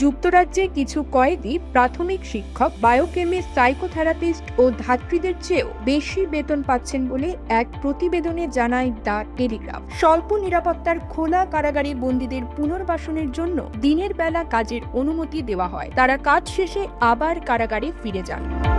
যুক্তরাজ্যে কিছু কয়েদি প্রাথমিক শিক্ষক বায়োকেমিস্ট সাইকোথেরাপিস্ট ও ধাত্রীদের চেয়েও বেশি বেতন পাচ্ছেন বলে এক প্রতিবেদনে জানায় দ্য টেলিগ্রাফ। স্বল্প নিরাপত্তার খোলা কারাগারে বন্দীদের পুনর্বাসনের জন্য দিনের বেলা কাজের অনুমতি দেওয়া হয়। তারা কাজ শেষে আবার কারাগারে ফিরে যান।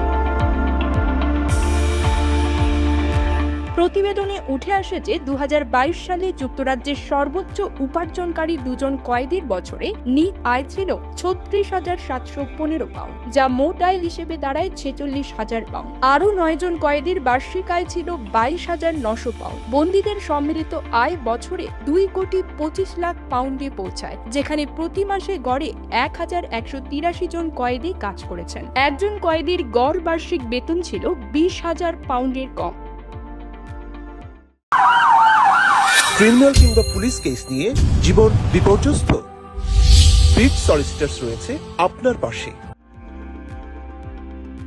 প্রতিবেদনে উঠে আসে যে দু হাজার বাইশ সালে যুক্তরাজ্যের সর্বোচ্চ উপার্জনকারী দুজন কয়েদির বছরে নিট আয় ছিল ছত্রিশ হাজার সাতশো পনেরো পাউন্ড, যা মোট আয় হিসেবে দাঁড়ায় ছেচল্লিশ হাজার পাউন্ড। আরও নয়জন কয়েদির বার্ষিক আয় ছিল বাইশ হাজার নশো পাউন্ড। বন্দীদের সম্মিলিত আয় বছরে দুই কোটি পঁচিশ লাখ পাউন্ডে পৌঁছায়, যেখানে প্রতি মাসে গড়ে এক হাজার একশো তিরাশি জন কয়েদি কাজ করেছেন। একজন কয়েদির গড় বার্ষিক বেতন ছিল বিশ হাজার পাউন্ডের কম। ক্রিমিনাল কিংবা পুলিশ কেস নিয়ে জীবন বিপর্যস্ত। বিট সলিসিটার্স রয়েছে আপনার পাশে।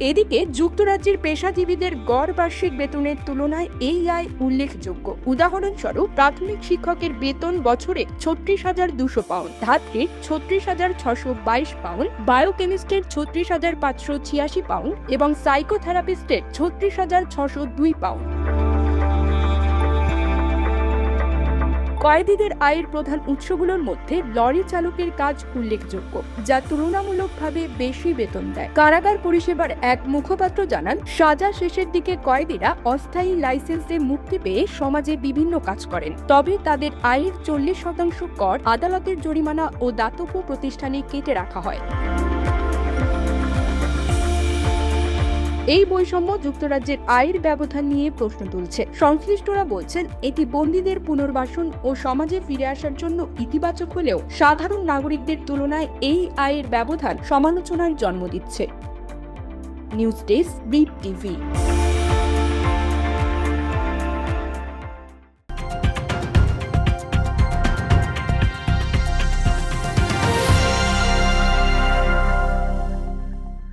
এদিকে যুক্তরাজ্যের পেশাজীবীদের গড় বার্ষিক বেতনের তুলনায় এই আয় উল্লেখযোগ্য। উদাহরণস্বরূপ, প্রাথমিক শিক্ষকের বেতন বছরে ছত্রিশ হাজার দুশো পাউন্ড, ধাত্রীর ছত্রিশ হাজার ছশো বাইশ পাউন্ড, বায়োকেমিস্টের ছত্রিশ হাজার পাঁচশো ছিয়াশি পাউন্ড এবং সাইকোথেরাপিস্টের ছত্রিশ হাজার ছশো দুই পাউন্ড। কয়েদিদের আয়ের প্রধান উৎসগুলোর মধ্যে লরি চালকের কাজ উল্লেখযোগ্য, যা তুলনামূলকভাবে বেশি বেতন দেয়। কারাগার পরিষেবার এক মুখপাত্র জানান, সাজা শেষের দিকে কয়েদিরা অস্থায়ী লাইসেন্সে মুক্তি পেয়ে সমাজে বিভিন্ন কাজ করেন। তবে তাদের আয়ের চল্লিশ শতাংশ কর আদালতের জরিমানা ও দাতব্য প্রতিষ্ঠানে কেটে রাখা হয়। এই বৈষম্য যুক্তরাজ্যের আয়ের ব্যবধান নিয়ে প্রশ্ন তুলছে। সংশ্লিষ্টরা বলছেন, এটি বন্দীদের পুনর্বাসন ও সমাজে ফিরে আসার জন্য ইতিবাচক হলেও সাধারণ নাগরিকদের তুলনায় এই আয়ের ব্যবধান সমালোচনার জন্ম দিচ্ছে। News desk Beat TV.